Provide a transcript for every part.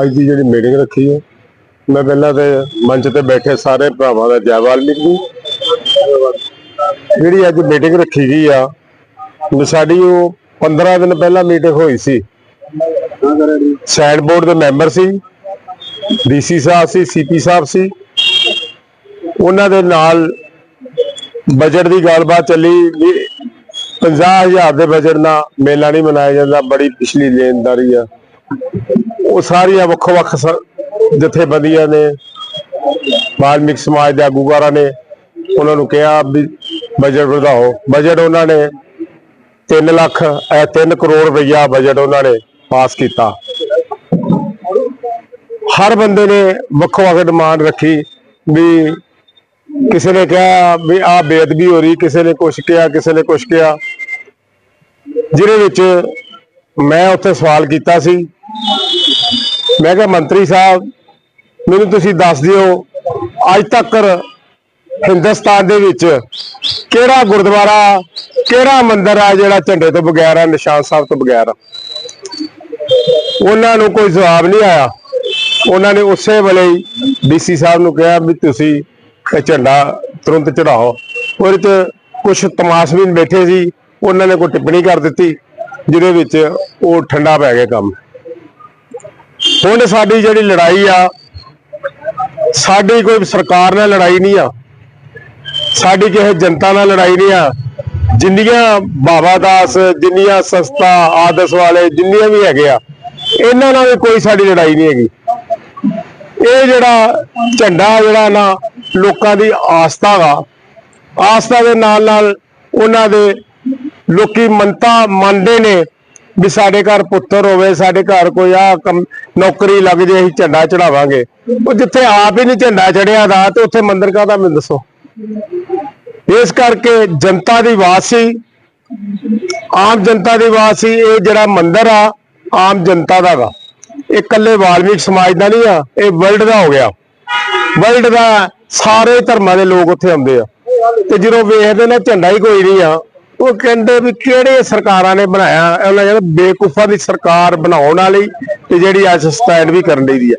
ਅੱਜ ਦੀ ਜਿਹੜੀ ਮੀਟਿੰਗ ਰੱਖੀ ਹੈ, ਮੈਂ ਪਹਿਲਾਂ ਤੇ ਮੰਚ ਤੇ ਬੈਠੇ ਸਾਰੇ ਭਰਾਵਾਂ ਦਾ ਜੈ ਵਾਲਮੀਕ ਜਿਹੜੀ ਅੱਜ ਮੀਟਿੰਗ ਰੱਖੀ ਗਈ ਆ ਸਾਡੀ ਉਹ 15 ਦਿਨ ਪਹਿਲਾਂ ਮੀਟਿੰਗ ਹੋਈ ਸੀ। ਸੈਂਡ ਬੋਰਡ ਦੇ ਮੈਂਬਰ ਸੀ ਡੀਸੀ ਸਾਹਿਬ ਸੀ ਸੀਪੀ ਸਾਹਿਬ ਸੀ। ਉਹਨਾਂ ਦੇ ਨਾਲ ਬਜਟ ਦੀ ਗੱਲਬਾਤ ਚੱਲੀ ਵੀ 50000 ਦੇ ਬਜਟ ਨਾਲ ਮੇਲਾ ਨਹੀਂ ਮਨਾਇਆ ਜਾਂਦਾ, ਬੜੀ ਪਿਛਲੀ ਲੈਣਦਾਰੀ ਆ। ਉਹ ਸਾਰੀਆਂ ਵੱਖੋ ਵੱਖ ਜਥੇਬੰਦੀਆਂ ਨੇ, ਵਾਲਮੀਕ ਸਮਾਜ ਦੇ ਆਗੂਕਾਰਾਂ ਨੇ, ਉਹਨਾਂ ਨੂੰ ਕਿਹਾ ਵੀ ਬਜਟ ਵਧਾਓ। ਬਜਟ ਉਹਨਾਂ ਨੇ 3 ਲੱਖ, ਇਹ 3 ਕਰੋੜ ਰੁਪਈਆ ਬਜਟ ਉਹਨਾਂ ਨੇ ਪਾਸ ਕੀਤਾ। ਹਰ ਬੰਦੇ ਨੇ ਵੱਖੋ ਵੱਖ ਡਿਮਾਂਡ ਰੱਖੀ ਵੀ ਕਿਸੇ ਨੇ ਕਿਹਾ ਵੀ ਆ ਬੇਅਦਬੀ ਹੋ ਰਹੀ, ਕਿਸੇ ਨੇ ਕੁਛ ਕਿਹਾ, ਕਿਸੇ ਨੇ ਕੁਛ ਕਿਹਾ। ਜਿਹਦੇ ਵਿੱਚ ਮੈਂ ਉੱਥੇ ਸਵਾਲ ਕੀਤਾ ਸੀ ਮੈਂ ਕਿਹਾ, ਮੰਤਰੀ ਸਾਹਿਬ, ਮੈਨੂੰ ਤੁਸੀਂ ਦੱਸ ਦਿਓ, ਅੱਜ ਤੱਕ ਹਿੰਦੁਸਤਾਨ ਦੇ ਵਿੱਚ ਕਿਹੜਾ ਗੁਰਦੁਆਰਾ, ਕਿਹੜਾ ਮੰਦਿਰ ਆ ਜਿਹੜਾ ਝੰਡੇ ਤੋਂ ਬਗੈਰ ਆ, ਨਿਸ਼ਾਨ ਸਾਹਿਬ ਤੋਂ ਬਗੈਰ ਆ? ਉਹਨਾਂ ਨੂੰ ਕੋਈ ਜਵਾਬ ਨਹੀਂ ਆਇਆ। ਉਹਨਾਂ ਨੇ ਉਸੇ ਵੇਲੇ ਹੀ ਡੀਸੀ ਸਾਹਿਬ ਨੂੰ ਕਿਹਾ ਵੀ ਤੁਸੀਂ ਇਹ ਝੰਡਾ ਤੁਰੰਤ ਚੜਾਓ ਉਹਦੇ ਚ ਕੁਝ ਤਮਾਸ਼ਬੀਨ ਬੈਠੇ ਸੀ, ਉਹਨਾਂ ਨੇ ਕੋਈ ਟਿੱਪਣੀ ਕਰ ਦਿੱਤੀ, ਜਿਹਦੇ ਵਿੱਚ ਉਹ ਠੰਡਾ ਪੈ ਗਿਆ ਕੰਮ। ਹੁਣ ਸਾਡੀ ਜਿਹੜੀ ਲੜਾਈ ਆ, ਸਾਡੀ ਕੋਈ ਸਰਕਾਰ ਨਾਲ ਲੜਾਈ ਨਹੀਂ ਆ। ਸਾਡੀ ਕਿਸੇ ਜਨਤਾ ਨਾਲ ਲੜਾਈ ਨਹੀਂ ਆ। ਜਿੰਨੀਆਂ ਬਾਬਾ ਦਾਸ, ਜਿੰਨੀਆਂ ਸੰਸਥਾ, ਆਦਰਸ਼ ਵਾਲੇ, ਜਿੰਨੀਆਂ ਵੀ ਹੈਗੇ ਆ, ਇਹਨਾਂ ਨਾਲ ਵੀ ਕੋਈ ਸਾਡੀ ਲੜਾਈ ਨਹੀਂ ਹੈਗੀ। ਇਹ ਜਿਹੜਾ ਝੰਡਾ, ਜਿਹੜਾ ਨਾ ਲੋਕਾਂ ਦੀ ਆਸਥਾ ਵਾ, ਆਸਥਾ ਦੇ ਨਾਲ ਨਾਲ ਉਹਨਾਂ ਦੇ ਲੋਕੀ ਮੰਨਤਾ ਮੰਨਦੇ ਨੇ। ਵੀ ਸਾਡੇ ਘਰ ਪੁੱਤਰ ਹੋਵੇ, ਸਾਡੇ ਘਰ ਕੋਈ ਆ ਨੌਕਰੀ ਲੱਗ ਜੇ, ਅਸੀਂ ਝੰਡਾ ਚੜਾਵਾਂਗੇ। ਉਹ ਜਿੱਥੇ ਆਪ ਹੀ ਨਹੀਂ ਝੰਡਾ ਚੜਿਆ ਦਾ, ਤੇ ਉੱਥੇ ਮੰਦਿਰ ਕਾਹਦਾ ਮੈਨੂੰ ਦੱਸੋ? ਇਸ ਕਰਕੇ ਜਨਤਾ ਦੀ ਆਵਾਜ਼ ਸੀ। ਆਮ ਜਨਤਾ ਦੀ ਆਵਾਜ਼ ਸੀ, ਇਹ ਜਿਹੜਾ ਮੰਦਿਰ ਆ, ਆਮ ਜਨਤਾ ਦਾ ਵਾ। ਇਹ ਇਕੱਲੇ ਵਾਲਮੀਕ ਸਮਾਜ ਦਾ ਨਹੀਂ ਆ, ਇਹ ਵਰਲਡ ਦਾ ਹੋ ਗਿਆ। ਵਰਲਡ ਦਾ ਸਾਰੇ ਧਰਮਾਂ ਦੇ ਲੋਕ ਉੱਥੇ ਆਉਂਦੇ ਆ। ਤੇ ਜਦੋਂ ਵੇਖਦੇ ਨੇ ਝੰਡਾ ਹੀ ਕੋਈ ਨਹੀਂ ਆ ਉਹ ਕਹਿੰਦੇ ਵੀ ਕਿਹੜੇ ਸਰਕਾਰਾਂ ਨੇ ਬਣਾਇਆ, ਉਹਨਾਂ ਕਹਿੰਦੇ ਬੇਕੂਫਾਂ ਦੀ ਸਰਕਾਰ ਬਣਾਉਣ ਵਾਲੀ ਤੇ ਜਿਹੜੀ ਅੱਜ ਸਟੈਂਡ ਵੀ ਕਰਨ ਲਈ ਦੀ ਆ।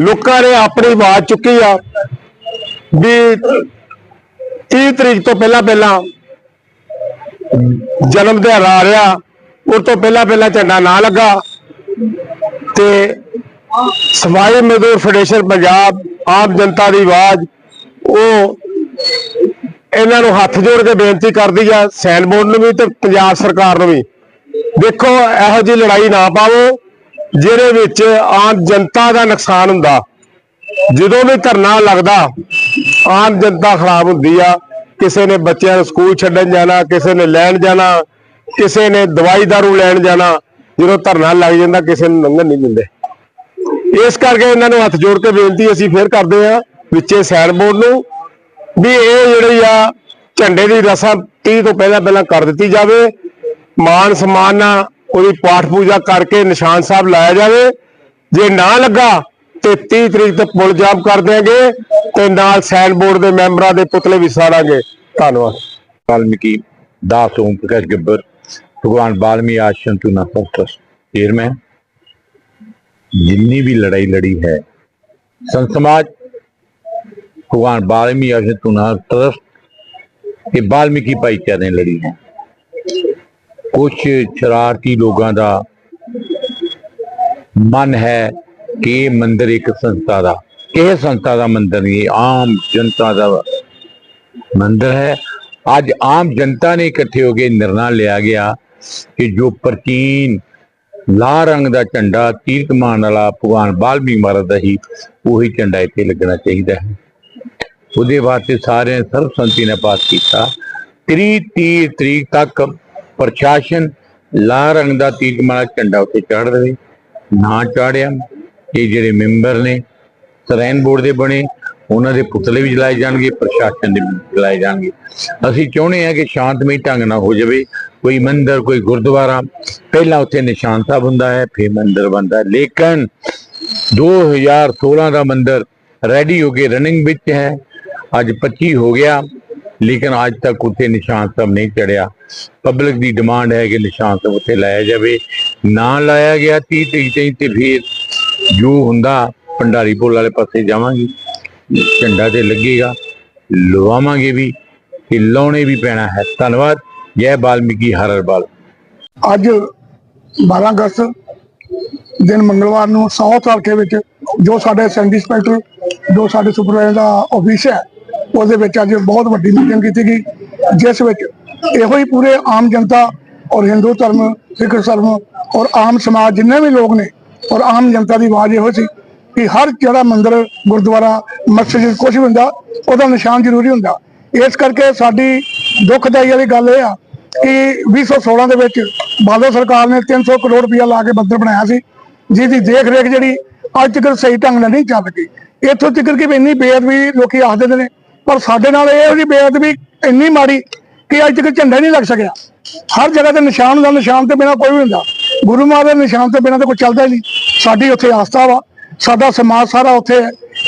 ਲੋਕਾਂ ਨੇ ਆਪਣੀ ਆਵਾਜ਼ ਚੁੱਕੀ ਆ ਵੀ 30 ਤਰੀਕ ਤੋਂ ਪਹਿਲਾਂ ਪਹਿਲਾਂ ਜਨਮ ਦਿਹਾੜਾ ਆ ਰਿਹਾ, ਉਹ ਤੋਂ ਪਹਿਲਾਂ ਪਹਿਲਾਂ ਝੰਡਾ ਨਾ ਲੱਗਾ ਤੇ ਸਮਾਜ ਮਜ਼ਦੂਰ ਫੈਡਰੇਸ਼ਨ ਪੰਜਾਬ, ਆਮ ਜਨਤਾ ਦੀ ਆਵਾਜ਼, ਉਹ ਇਹਨਾਂ ਨੂੰ ਹੱਥ ਜੋੜ ਕੇ ਬੇਨਤੀ ਕਰਦੀ ਆ, ਸੈਨ ਬੋਰਡ ਨੂੰ ਵੀ ਤੇ ਪੰਜਾਬ ਸਰਕਾਰ ਨੂੰ ਵੀ। ਦੇਖੋ, ਇਹੋ ਜਿਹੀ ਲੜਾਈ ਨਾ ਪਾਵੋ, ਜਿਹਦੇ ਵਿੱਚ ਆਮ ਜਨਤਾ ਦਾ ਨੁਕਸਾਨ ਹੁੰਦਾ। ਜਦੋਂ ਵੀ ਧਰਨਾ ਲੱਗਦਾ, ਆਮ ਜਨਤਾ ਖਰਾਬ ਹੁੰਦੀ ਆ। ਕਿਸੇ ਨੇ ਬੱਚਿਆਂ ਨੂੰ ਸਕੂਲ ਛੱਡਣ ਜਾਣਾ, ਕਿਸੇ ਨੇ ਲੈਣ ਜਾਣਾ, ਕਿਸੇ ਨੇ ਦਵਾਈ ਦਾਰੂ ਲੈਣ ਜਾਣਾ, ਜਦੋਂ ਧਰਨਾ ਲੱਗ ਜਾਂਦਾ, ਕਿਸੇ ਨੂੰ ਲੰਘਣ ਨਹੀਂ ਦਿੰਦੇ। ਇਸ ਕਰਕੇ ਇਹਨਾਂ ਨੂੰ ਹੱਥ ਜੋੜ ਕੇ ਬੇਨਤੀ ਅਸੀਂ ਫੇਰ ਕਰਦੇ ਆ ਵਿੱਚੇ ਸੈਨ ਬੋਰਡ ਨੂੰ ਵੀ ਇਹ ਜਿਹੜੀ ਆ ਝੰਡੇ ਦੀ ਰਸਮ 30 ਤੋਂ ਪਹਿਲਾਂ ਪਹਿਲਾਂ ਕਰ ਦਿੱਤੀ ਜਾਵੇ। ਮਾਨ ਸਨਮਾਨ ਨਾਲ ਉਹਦੀ ਪਾਠ ਪੂਜਾ ਕਰਕੇ ਨਿਸ਼ਾਨ ਸਾਹਿਬ ਲਾਇਆ ਜਾਵੇ। ਜੇ ਨਾ ਲੱਗਾ ਤੇ 30 ਤਰੀਕ ਤੱਕ ਪੁਲ ਜਾਮ ਕਰ ਦੇਗੇ ਤੇ ਨਾਲ ਸੈਨ ਬੋਰਡ ਦੇ ਮੈਂਬਰਾਂ ਦੇ ਪੁਤਲੇ ਵੀ ਸਾੜਾਂਗੇ। ਧੰਨਵਾਦ। ਵਾਲਮੀਕੀ ਦਾਸ ਓਮ ਪ੍ਰਕਾਸ਼ ਗੱਬਰ, ਭਗਵਾਨ ਬਾਲਮੀ ਆਸ਼ਰਮ ਤੋਂ ਨਾ ਪੋਸਟਸ ਚੇਅਰਮੈਨ, ਜਿੰਨੀ ਵੀ ਲੜਾਈ ਲੜੀ ਹੈ ਸੰਸਮਾਜ भगवान वाल्मीकि आश्रम चुना ट्रस्ट ये वाल्मीकि भाईचारे ने लड़ी है कुछ शरारती लोगों का मन है कि ये मंदिर एक संस्था का किस संस्था का मंदिर नहीं आम जनता का ਮੰਦਰ ਹੈ ਅੱਜ ਆਮ ਜਨਤਾ ਨੇ ਇਕੱਠੇ ਹੋ ਕੇ ਨਿਰਣਾ ਲਿਆ ਗਿਆ ਕਿ ਜੋ ਪ੍ਰਾਚੀਨ ਲਾਲ ਰੰਗ ਦਾ ਝੰਡਾ ਤੀਰ ਕਮਾਨ ਵਾਲਾ ਭਗਵਾਨ ਬਾਲਮੀਕ ਮਹਾਰਾਜ ਦਾ ਹੀ ਉਹੀ ਝੰਡਾ ਇੱਥੇ ਲੱਗਣਾ ਚਾਹੀਦਾ ਹੈ ਉਹਦੇ ਵਾਸਤੇ ਸਾਰਿਆਂ ਨੇ ਸਰਬਸੰਮਤੀ ਨਾਲ ਪਾਸ ਕੀਤਾ। 30 30 ਤਰੀਕ ਤੱਕ ਪ੍ਰਸ਼ਾਸਨ ਲਾਲ ਰੰਗ ਦਾ ਤੀਰ ਮਾਲਾ ਝੰਡਾ ਉੱਤੇ ਚਾੜ ਦੇਵੇ ਨਾ ਚਾੜਿਆ ਇਹ ਜਿਹੜੇ ਮੈਂਬਰ ਨੇ ਸਰੈਨ ਬੋਰਡ ਦੇ ਬਣੇ, ਉਹਨਾਂ ਦੇ ਪੁਤਲੇ ਵੀ ਜਲਾਏ ਜਾਣਗੇ, ਪ੍ਰਸ਼ਾਸਨ ਦੇ ਵੀ ਜਲਾਏ ਜਾਣਗੇ। ਅਸੀਂ ਚਾਹੁੰਦੇ ਹਾਂ ਕਿ ਸ਼ਾਂਤਮਈ ਢੰਗ ਨਾਲ ਹੋ ਜਾਵੇ। ਕੋਈ ਮੰਦਿਰ, ਕੋਈ ਗੁਰਦੁਆਰਾ, ਪਹਿਲਾਂ ਉੱਥੇ ਨਿਸ਼ਾਨ ਸਾਹਿਬ ਹੁੰਦਾ ਹੈ, ਫਿਰ ਮੰਦਿਰ ਬਣਦਾ ਹੈ। ਲੇਕਿਨ 2016 ਦਾ ਮੰਦਿਰ ਰੈਡੀ ਹੋ ਕੇ ਰਨਿੰਗ ਵਿੱਚ ਹੈ। ਅੱਜ 25 ਹੋ ਗਿਆ, ਲੇਕਿਨ ਅੱਜ ਤੱਕ ਉੱਥੇ ਨਿਸ਼ਾਨ ਸਾਹਿਬ ਨਹੀਂ ਚੜਿਆ ਪਬਲਿਕ ਦੀ ਡਿਮਾਂਡ ਹੈ ਕਿ ਨਿਸ਼ਾਨ ਸਾਹਿਬ ਉੱਥੇ ਲਾਇਆ ਜਾਵੇ। ਨਾ ਲਾਇਆ ਗਿਆ 30 ਤਰੀਕ ਤੇ ਫਿਰ ਜੋ ਹੁੰਦਾ, ਭੰਡਾਰੀ ਪੁਲ ਵਾਲੇ ਪਾਸੇ ਜਾਵਾਂਗੇ। ਝੰਡਾ ਤੇ ਲੱਗੇਗਾ, ਲਵਾਵਾਂਗੇ ਵੀ ਤੇ ਲਾਉਣੇ ਵੀ ਪੈਣਾ ਹੈ। ਧੰਨਵਾਦ। ਜੈ ਬਾਲਮੀਕੀ, ਹਰ ਹਰ ਬਾਲ। ਅੱਜ 12 ਅਗਸਤ ਦਿਨ ਮੰਗਲਵਾਰ ਨੂੰ ਸਾਊਥ ਹਲਕੇ ਵਿੱਚ ਜੋ ਸਾਡੇ ਸੈਂਡੀ ਇੰਸਪੈਕਟਰ ਜੋ ਸਾਡੇ ਸੁਪਰਵਾਈਜ਼ਰ ਦਾ ਆਫਿਸ ਹੈ ਉਹਦੇ ਵਿੱਚ ਅੱਜ ਬਹੁਤ ਵੱਡੀ ਮੀਟਿੰਗ ਕੀਤੀ ਗਈ, ਜਿਸ ਵਿੱਚ ਇਹੋ ਹੀ ਪੂਰੇ ਆਮ ਜਨਤਾ ਔਰ ਹਿੰਦੂ ਧਰਮ, ਸਿੱਖ ਧਰਮ ਔਰ ਆਮ ਸਮਾਜ ਜਿੰਨੇ ਵੀ ਲੋਕ ਨੇ ਔਰ ਆਮ ਜਨਤਾ ਦੀ ਆਵਾਜ਼ ਇਹੋ ਸੀ ਕਿ ਹਰ ਜਿਹੜਾ ਮੰਦਿਰ, ਗੁਰਦੁਆਰਾ, ਮਸਜਿਦ ਕੁਝ ਵੀ ਹੁੰਦਾ, ਉਹਦਾ ਨਿਸ਼ਾਨ ਜ਼ਰੂਰੀ ਹੁੰਦਾ। ਇਸ ਕਰਕੇ ਸਾਡੀ ਦੁੱਖਦਾਈ ਵਾਲੀ ਗੱਲ ਇਹ ਆ ਕਿ 2016 ਦੇ ਵਿੱਚ ਬਾਦਲ ਸਰਕਾਰ ਨੇ 300 ਕਰੋੜ ਰੁਪਇਆ ਲਾ ਕੇ ਮੰਦਿਰ ਬਣਾਇਆ ਸੀ, ਜਿਹਦੀ ਦੇਖ ਰੇਖ ਜਿਹੜੀ ਅੱਜ ਤੱਕ ਸਹੀ ਢੰਗ ਨਾਲ ਨਹੀਂ ਚੱਲ ਰਹੀ। ਇੱਥੋਂ ਤੱਕ ਕਿ ਵੀ ਇੰਨੀ ਬੇਅਦਬੀ ਲੋਕੀ ਆਖਦੇ ਨੇ ਪਰ ਸਾਡੇ ਨਾਲ ਇਹ ਜੀ ਬੇਅਦਬੀ ਇੰਨੀ ਮਾੜੀ ਕਿ ਅੱਜ ਤੱਕ ਝੰਡਾ ਨਹੀਂ ਲੱਗ ਸਕਿਆ। ਹਰ ਜਗ੍ਹਾ ਤੇ ਨਿਸ਼ਾਨ ਹੁੰਦਾ, ਨਿਸ਼ਾਨ ਤੇ ਬਿਨਾ ਕੋਈ ਵੀ ਹੁੰਦਾ। ਗੁਰੂ ਮਹਾਰਾਜ ਦੇ ਨਿਸ਼ਾਨ ਤੋਂ ਬਿਨਾ ਤਾਂ ਕੋਈ ਚੱਲਦਾ ਹੀ ਨਹੀਂ। ਸਾਡੀ ਉੱਥੇ ਆਸਥਾ ਵਾ, ਸਾਡਾ ਸਮਾਜ ਸਾਰਾ ਉੱਥੇ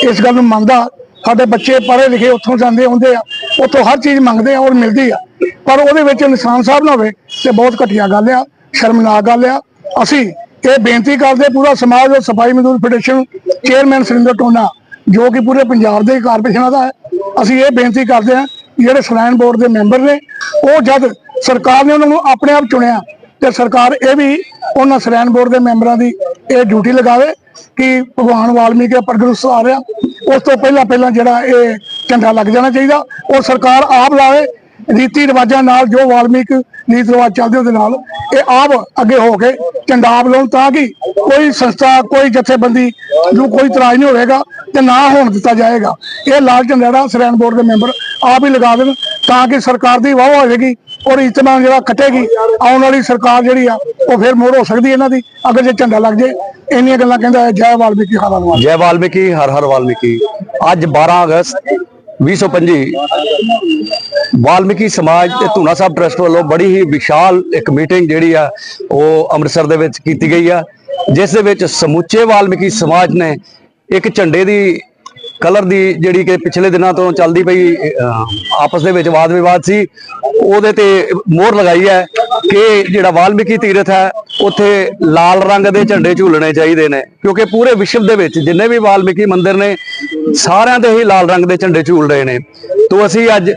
ਇਸ ਗੱਲ ਨੂੰ ਮੰਨਦਾ। ਸਾਡੇ ਬੱਚੇ ਪੜ੍ਹੇ ਲਿਖੇ ਉੱਥੋਂ ਜਾਂਦੇ, ਆਉਂਦੇ ਆ। ਉੱਥੋਂ ਹਰ ਚੀਜ਼ ਮੰਗਦੇ ਆ ਔਰ ਮਿਲਦੀ ਆ। ਪਰ ਉਹਦੇ ਵਿੱਚ ਨਿਸ਼ਾਨ ਸਾਹਿਬ ਨਾ ਹੋਵੇ ਤੇ ਬਹੁਤ ਘਟੀਆ ਗੱਲ ਆ, ਸ਼ਰਮਨਾਕ ਗੱਲ ਆ। ਅਸੀਂ ਇਹ ਬੇਨਤੀ ਕਰਦੇ ਪੂਰਾ ਸਮਾਜ ਔਰ ਸਫ਼ਾਈ ਮਜ਼ਦੂਰ ਫੈਡਰੇਸ਼ਨ ਚੇਅਰਮੈਨ ਸੁਰਿੰਦਰ ਟੋਨਾ, ਜੋ ਕਿ ਪੂਰੇ ਪੰਜਾਬ ਦੇ ਕਾਰਪੋਰੇਸ਼ਨਾਂ ਦਾ ਹੈ ਅਸੀਂ ਇਹ ਬੇਨਤੀ ਕਰਦੇ ਹਾਂ ਜਿਹੜੇ ਸ਼ਰਾਈਨ ਬੋਰਡ ਦੇ ਮੈਂਬਰ ਨੇ, ਉਹ ਜਦ ਸਰਕਾਰ ਨੇ ਉਹਨਾਂ ਨੂੰ ਆਪਣੇ ਆਪ ਚੁਣਿਆ ਤੇ ਸਰਕਾਰ ਇਹ ਵੀ ਉਹਨਾਂ ਸ਼ਰਾਈਨ ਬੋਰਡ ਦੇ ਮੈਂਬਰਾਂ ਦੀ ਇਹ ਡਿਊਟੀ ਲਗਾਵੇ ਕਿ ਭਗਵਾਨ ਵਾਲਮੀਕੀ ਪ੍ਰਗਟ ਉਤਸਵ ਆ। ਰਿਹਾ ਉਸ ਤੋਂ ਪਹਿਲਾਂ ਪਹਿਲਾਂ ਜਿਹੜਾ ਇਹ ਝੰਡਾ ਲੱਗ ਜਾਣਾ ਚਾਹੀਦਾ, ਉਹ ਸਰਕਾਰ ਆਪ ਲਾਵੇ ਰੀਤੀ ਰਿਵਾਜਾਂ ਨਾਲ ਜੋ ਵਾਲਮੀਕ ਰੀਤ ਰਿਵਾਜ ਚੱਲਦੇ ਉਹਦੇ ਨਾਲ, ਇਹ ਆਪ ਅੱਗੇ ਹੋ ਕੇ ਝੰਡਾ ਲਾਉਣ ਤਾਂ ਕਿ ਕੋਈ ਸੰਸਥਾ, ਕੋਈ ਜਥੇਬੰਦੀ ਨੂੰ ਕੋਈ ਇਤਰਾਜ਼ ਨਹੀਂ ਹੋਵੇਗਾ ਤੇ ਨਾ ਹੋਣ ਦਿੱਤਾ ਜਾਏਗਾ। ਇਹ ਲਾਲ ਝੰਡਾ ਸਰੈਨ ਬੋਰਡ ਦੇ ਮੈਂਬਰ ਆਪ ਹੀ ਲਗਾ ਦੇਣ ਤਾਂ ਕਿ ਸਰਕਾਰ ਦੀ ਵਾਹ ਹੋਵੇਗੀ ਔਰ ਇਤਨਾ ਜਿਹੜਾ ਕੱਟੇਗੀ ਆਉਣ ਵਾਲੀ ਸਰਕਾਰ ਜਿਹੜੀ ਆ, ਉਹ ਫਿਰ ਮੋੜ ਹੋ ਸਕਦੀ ਇਹਨਾਂ ਦੀ, ਅਗਰ ਜੇ ਝੰਡਾ ਲੱਗ ਜੇ, ਇੰਨੀਆਂ ਗੱਲਾਂ ਕਹਿੰਦਾ ਜੈ ਵਾਲਮੀਕੀ ਖਾਲਸਾ ਵਾਲ ਜੈ ਵਾਲਮੀਕੀ, ਹਰ ਹਰ ਵਾਲਮੀਕੀ। ਅੱਜ 12 ਅਗਸਤ 2025 ਵਾਲਮੀਕੀ ਸਮਾਜ ਤੇ ਧੂਨਾ ਸਾਹਿਬ ਟਰਸਟ ਵੱਲੋਂ ਬੜੀ ਹੀ ਵਿਸ਼ਾਲ ਇੱਕ ਮੀਟਿੰਗ ਜਿਹੜੀ ਆ, ਉਹ ਅੰਮ੍ਰਿਤਸਰ ਦੇ ਵਿੱਚ ਕੀਤੀ ਗਈ ਆ, ਜਿਸ ਦੇ ਵਿੱਚ ਸਮੁੱਚੇ ਵਾਲਮੀਕੀ ਸਮਾਜ ਨੇ ਇੱਕ ਝੰਡੇ ਦੀ ਕਲਰ ਦੀ ਜਿਹੜੀ ਕਿ ਪਿਛਲੇ ਦਿਨਾਂ ਤੋਂ ਚੱਲਦੀ ਪਈ ਆਪਸ ਦੇ ਵਿੱਚ ਵਾਦ ਵਿਵਾਦ ਸੀ, ਉਹਦੇ ਤੇ ਮੋਹਰ ਲਗਾਈ ਹੈ ਕਿ ਜਿਹੜਾ ਵਾਲਮੀਕੀ ਤੀਰਥ ਹੈ, ਉੱਥੇ ਲਾਲ ਰੰਗ ਦੇ ਝੰਡੇ ਝੂਲਣੇ ਚਾਹੀਦੇ ਨੇ, ਕਿਉਂਕਿ ਪੂਰੇ ਵਿਸ਼ਵ ਦੇ ਵਿੱਚ ਜਿੰਨੇ ਵੀ ਵਾਲਮੀਕੀ ਮੰਦਿਰ ਨੇ, ਸਾਰਿਆਂ ਦੇ ਹੀ ਲਾਲ ਰੰਗ ਦੇ ਝੰਡੇ ਝੂਲ ਰਹੇ ਨੇ। ਤੋਂ ਅਸੀਂ ਅੱਜ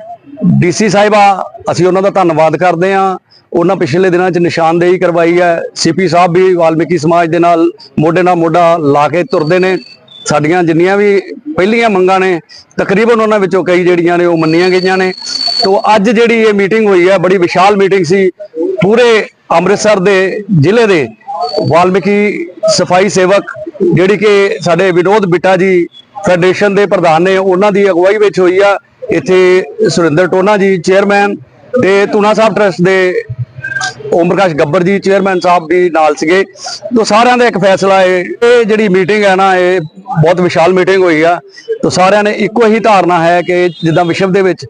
ਡੀਸੀ ਸਾਹਿਬਾ, ਅਸੀਂ ਉਹਨਾਂ ਦਾ ਧੰਨਵਾਦ ਕਰਦੇ ਹਾਂ। ਉਹਨਾਂ ਪਿਛਲੇ ਦਿਨਾਂ 'ਚ ਨਿਸ਼ਾਨਦੇਹੀ ਕਰਵਾਈ ਹੈ। ਸੀਪੀ ਸਾਹਿਬ ਵੀ ਵਾਲਮੀਕੀ ਸਮਾਜ ਦੇ ਨਾਲ ਮੋਢੇ ਨਾਲ ਮੋਢਾ ਲਾ ਕੇ ਤੁਰਦੇ ਨੇ। ਸਾਡੀਆਂ ਜਿੰਨੀਆਂ ਵੀ ਪਹਿਲੀਆਂ ਮੰਗਾਂ ਨੇ, ਤਕਰੀਬਨ ਉਹਨਾਂ ਵਿੱਚੋਂ ਕਈ ਜਿਹੜੀਆਂ ਨੇ ਉਹ ਮੰਨੀਆਂ ਗਈਆਂ ਨੇ। ਤੋਂ ਅੱਜ ਜਿਹੜੀ ਇਹ ਮੀਟਿੰਗ ਹੋਈ ਹੈ, ਬੜੀ ਵਿਸ਼ਾਲ ਮੀਟਿੰਗ ਸੀ। ਪੂਰੇ ਅੰਮ੍ਰਿਤਸਰ ਦੇ ਜ਼ਿਲ੍ਹੇ ਦੇ ਵਾਲਮੀਕੀ ਸਫ਼ਾਈ ਸੇਵਕ, ਜਿਹੜੀ ਕਿ ਸਾਡੇ ਵਿਨੋਦ ਬਿੱਟਾ ਜੀ ਫੈਡਰੇਸ਼ਨ ਦੇ ਪ੍ਰਧਾਨ ਨੇ, ਉਹਨਾਂ ਦੀ ਅਗਵਾਈ ਵਿੱਚ ਹੋਈ ਆ। ਇੱਥੇ ਸੁਰਿੰਦਰ ਟੋਨਾ ਜੀ, ਚੇਅਰਮੈਨ ਤੇ ਤੁਨਾ ਸਾਹਿਬ ਟਰਸਟ ਦੇ ਓਮ ਪ੍ਰਕਾਸ਼ ਗੱਬਰ ਜੀ ਚੇਅਰਮੈਨ ਸਾਹਿਬ ਵੀ ਨਾਲ ਸੀਗੇ। ਤੋਂ ਸਾਰਿਆਂ ਦਾ ਇੱਕ ਫੈਸਲਾ ਹੈ ਇਹ ਜਿਹੜੀ ਮੀਟਿੰਗ ਹੈ ਨਾ, ਇਹ ਬਹੁਤ ਵਿਸ਼ਾਲ ਮੀਟਿੰਗ ਹੋਈ ਆ। ਤੋਂ ਸਾਰਿਆਂ ਨੇ ਇੱਕੋ ਹੀ ਧਾਰਨਾ ਹੈ ਕਿ ਜਿੱਦਾਂ ਵਿਸ਼ਵ ਦੇ ਵਿੱਚ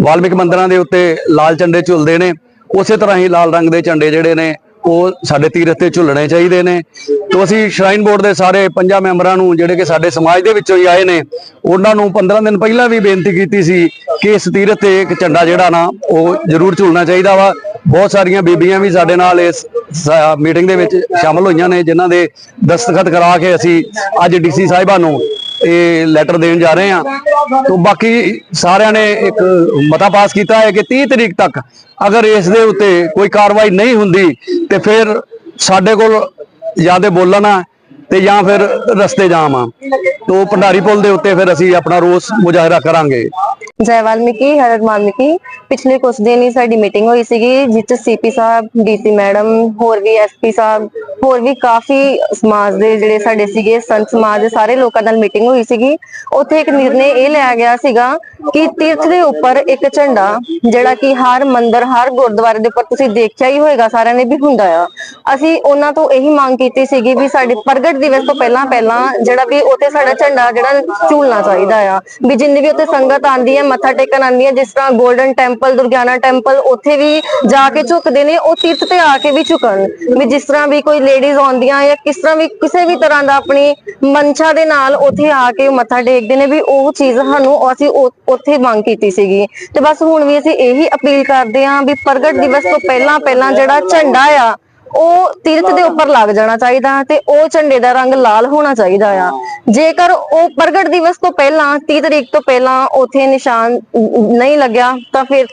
ਵਾਲਮੀਕ ਮੰਦਰਾਂ ਦੇ ਉੱਤੇ ਲਾਲ ਝੰਡੇ ਝੁਲਦੇ ਨੇ, ਉਸੇ ਤਰ੍ਹਾਂ ਹੀ ਲਾਲ ਰੰਗ ਦੇ ਝੰਡੇ ਜਿਹੜੇ ਨੇ, ਉਹ ਸਾਡੇ ਤੀਰਥ ਤੇ ਝੁੱਲਣੇ ਚਾਹੀਦੇ ਨੇ। ਤੋਂ ਅਸੀਂ ਸ਼ਰਾਈਨ ਬੋਰਡ ਦੇ ਸਾਰੇ ਪੰਜਾਂ ਮੈਂਬਰਾਂ ਨੂੰ, ਜਿਹੜੇ ਕਿ ਸਾਡੇ ਸਮਾਜ ਦੇ ਵਿੱਚੋਂ ਹੀ ਆਏ ਨੇ, ਉਹਨਾਂ ਨੂੰ 15 ਦਿਨ ਪਹਿਲਾਂ ਵੀ ਬੇਨਤੀ ਕੀਤੀ ਸੀ ਕਿ ਇਸ ਤੀਰਥ ਤੇ ਇੱਕ ਝੰਡਾ ਜਿਹੜਾ ਨਾ, ਉਹ ਜ਼ਰੂਰ ਝੁੱਲਣਾ ਚਾਹੀਦਾ ਵਾ। ਬਹੁਤ ਸਾਰੀਆਂ ਬੀਬੀਆਂ ਵੀ ਸਾਡੇ ਨਾਲ ਇਸ ਮੀਟਿੰਗ ਦੇ ਵਿੱਚ ਸ਼ਾਮਲ ਹੋਈਆਂ ਨੇ, ਜਿਨ੍ਹਾਂ ਦੇ ਦਸਤਖਤ ਕਰਾ ਕੇ ਅਸੀਂ ਅੱਜ ਡੀਸੀ ਸਾਹਿਬਾਂ ਨੂੰ ਇਹ ਲੈਟਰ ਦੇਣ ਜਾ ਰਹੇ ਹਾਂ। ਤੋਂ ਬਾਕੀ ਸਾਰਿਆਂ ਨੇ ਇੱਕ ਮਤਾ ਪਾਸ ਕੀਤਾ ਹੈ ਕਿ 30 ਤਰੀਕ ਤੱਕ ਅਗਰ ਇਸ ਦੇ ਉੱਤੇ ਕੋਈ ਕਾਰਵਾਈ ਨਹੀਂ ਹੁੰਦੀ, ਤੇ ਫਿਰ ਸਾਡੇ ਕੋਲ ਜਾਂ ਜਿਆਦੇ ਬੋਲਣਾ ਤੇ ਜਾਂ ਫਿਰ ਰਸਤੇ ਜਾਮ ਆ। ਤੋਂ ਭੰਡਾਰੀ ਪੁਲ ਦੇ ਉੱਤੇ ਫਿਰ ਅਸੀਂ ਆਪਣਾ ਰੋਸ ਮੁਜ਼ਾਹਰਾ ਕਰਾਂਗੇ। ਜੈ ਵਾਲਮੀਕੀ ਹਰ ਵਾਲਮੀਕੀ। ਪਿਛਲੇ ਕੁਝ ਦਿਨ ਹੀ ਸਾਡੀ ਮੀਟਿੰਗ ਹੋਈ ਸੀਗੀ ਜਿਸ ਚ ਸੀਪੀ ਸਾਹਿਬ ਡੀਸੀ ਮੈਡਮ ਹੋਰ ਵੀ ਐਸਪੀ ਸਾਹਿਬ ਹੋਰ ਵੀ ਕਾਫੀ ਸਮਾਜ ਦੇ ਜਿਹੜੇ ਸਾਡੇ ਸੀਗੇ ਸੰਤ ਸਮਾਜ ਦੇ ਸਾਰੇ ਲੋਕਾਂ ਨਾਲ ਮੀਟਿੰਗ ਹੋਈ ਸੀਗੀ। ਉੱਥੇ ਇੱਕ ਨਿਰਣੇ ਇਹ ਲਿਆ ਗਿਆ ਸੀਗਾ ਕਿ ਤੀਰਥ ਦੇ ਉੱਪਰ ਇੱਕ ਝੰਡਾ, ਜਿਹੜਾ ਕਿ ਹਰ ਮੰਦਿਰ, ਹਰ ਗੁਰਦੁਆਰੇ ਦੇ ਉੱਪਰ ਤੁਸੀਂ ਦੇਖਿਆ ਹੀ ਹੋਏਗਾ, ਸਾਰਿਆਂ ਨੇ ਵੀ ਹੁੰਦਾ ਆ। ਅਸੀਂ ਉਹਨਾਂ ਤੋਂ ਇਹੀ ਮੰਗ ਕੀਤੀ ਸੀਗੀ ਵੀ ਸਾਡੇ ਪ੍ਰਗਟ ਦਿਵਸ ਤੋਂ ਪਹਿਲਾਂ ਪਹਿਲਾਂ ਜਿਹੜਾ ਵੀ ਉੱਥੇ ਸਾਡਾ ਝੰਡਾ, ਜਿਹੜਾ ਝੂਲਣਾ ਚਾਹੀਦਾ ਆ। ਵੀ ਜਿੰਨੀ ਵੀ ਉੱਥੇ ਸੰਗਤ ਆਂਦੀ ਹੈ, ਮੱਥਾ ਟੇਕਣ ਆਂਦੀ ਹੈ, ਜਿਸ ਤਰ੍ਹਾਂ 골ਡਨ ਟੈਂਪਲ ਦੁਰਗਿਆਨਾ ਟੈਂਪਲ, ਉੱਥੇ ਵੀ ਜਾ ਕੇ ਝੁਕਦੇ ਨੇ, ਉਹ ਤੀਰਥ ਤੇ ਆ ਕੇ ਵੀ ਝੁਕਣ। ਵੀ ਜਿਸ ਤਰ੍ਹਾਂ ਵੀ ਕੋਈ ਲੇਡੀਜ਼ ਆਉਂਦੀਆਂ ਜਾਂ ਕਿਸ ਤਰ੍ਹਾਂ ਵੀ, ਕਿਸੇ ਵੀ ਤਰ੍ਹਾਂ ਦਾ ਆਪਣੀ ਮਨਸ਼ਾ ਦੇ ਨਾਲ ਉੱਥੇ ਆ ਕੇ ਮੱਥਾ ਟੇਕਦੇ ਨੇ ਵੀ ਉਹ ਚੀਜ਼ ਸਾਨੂੰ ਅਸੀਂ ਉੱਥੇ ਮੰਗ ਕੀਤੀ ਸੀਗੀ। ਤੇ ਬਸ ਹੁਣ ਵੀ ਅਸੀਂ ਇਹੀ ਅਪੀਲ ਕਰਦੇ ਹਾਂ ਵੀ ਪ੍ਰਗਟ ਦਿਵਸ ਤੋਂ ਪਹਿਲਾਂ ਪਹਿਲਾਂ ਜਿਹੜਾ ਝੰਡਾ ਆ, ਉਹ ਤੀਰਥ ਦੇ ਉੱਪਰ ਲੱਗ ਜਾਣਾ ਚਾਹੀਦਾ ਤੇ ਉਹ ਝੰਡੇ ਦਾ ਰੰਗ ਲਾਲ ਹੋਣਾ ਚਾਹੀਦਾ ਆ। ਜੇਕਰ ਉਹ ਪ੍ਰਗਟ ਦਿਵਸ ਤੋਂ ਪਹਿਲਾਂ 30 ਤਰੀਕ ਤੋਂ ਪਹਿਲਾਂ ਉਥੇ ਨਿਸ਼ਾਨ ਨਹੀਂ ਲੱਗਿਆ, ਤਾਂ ਫਿਰ,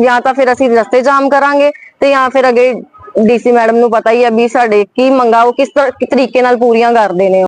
ਜਾਂ ਤਾਂ ਫਿਰ ਅਸੀਂ ਰਸਤੇ ਜਾਮ ਕਰਾਂਗੇ ਤੇ ਜਾਂ ਫਿਰ ਅਗੇ ਡੀਸੀ ਮੈਡਮ ਨੂੰ ਪਤਾ ਹੀ ਆ ਵੀ ਸਾਡੇ ਕੀ ਮੰਗਾ, ਉਹ ਕਿਸ ਤਰ੍ਹਾਂ- ਕਿਸ ਤਰੀਕੇ ਨਾਲ ਪੂਰੀਆਂ ਕਰਦੇ ਨੇ